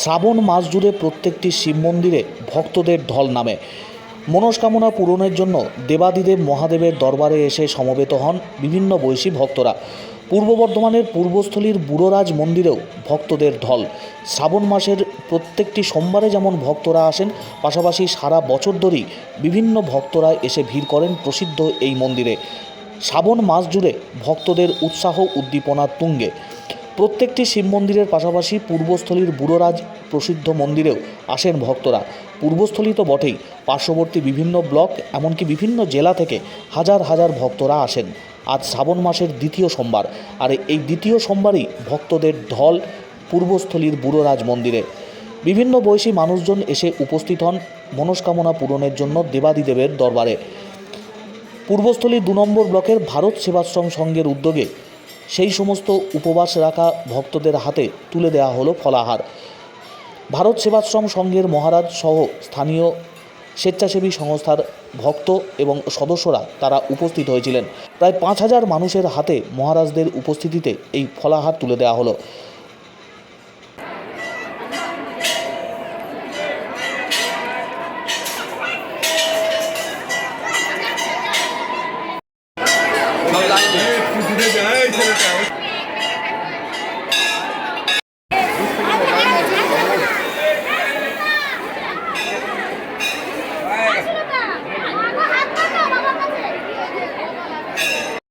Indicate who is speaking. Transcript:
Speaker 1: শ্রাবণ মাস জুড়ে প্রত্যেকটি শিব মন্দিরে ভক্তদের ঢল নামে। মনস্কামনা পূরণের জন্য দেবাদিদেব মহাদেবের দরবারে এসে সমবেত হন বিভিন্ন বৈশী ভক্তরা। পূর্ব বর্ধমানের পূর্বস্থলীর বুড়োরাজ মন্দিরেও ভক্তদের ঢল। শ্রাবণ মাসের প্রত্যেকটি সোমবারে যেমন ভক্তরা আসেন, পাশাপাশি সারা বছর ধরেই বিভিন্ন ভক্তরা এসে ভিড় করেন প্রসিদ্ধ এই মন্দিরে। শ্রাবণ মাস জুড়ে ভক্তদের উৎসাহ উদ্দীপনার তুঙ্গে। প্রত্যেকটি শিব মন্দিরের পাশাপাশি পূর্বস্থলীর বুড়োরাজ প্রসিদ্ধ মন্দিরেও আসেন ভক্তরা। পূর্বস্থলী তো বটেই, পার্শ্ববর্তী বিভিন্ন ব্লক, এমনকি বিভিন্ন জেলা থেকে হাজার হাজার ভক্তরা আসেন। আজ শ্রাবণ মাসের দ্বিতীয় সোমবার, আর এই দ্বিতীয় সোমবারই ভক্তদের ঢল পূর্বস্থলীর বুড়োরাজ মন্দিরে। বিভিন্ন বয়সী মানুষজন এসে উপস্থিত হন মনস্কামনা পূরণের জন্য দেবাদিদেবের দরবারে। পূর্বস্থলী দু নম্বর ব্লকের ভারত সেবাশ্রম সংঘের উদ্যোগে সেই সমস্ত উপবাস রাখা ভক্তদের হাতে তুলে দেওয়া হলো ফলাহার। ভারত সেবাশ্রম সংঘের মহারাজ সহ স্থানীয় স্বেচ্ছাসেবী সংস্থার ভক্ত এবং সদস্যরা তারা উপস্থিত হয়েছিলেন। প্রায় পাঁচ হাজার মানুষের হাতে মহারাজদের উপস্থিতিতে এই ফলাহার তুলে দেওয়া হলো।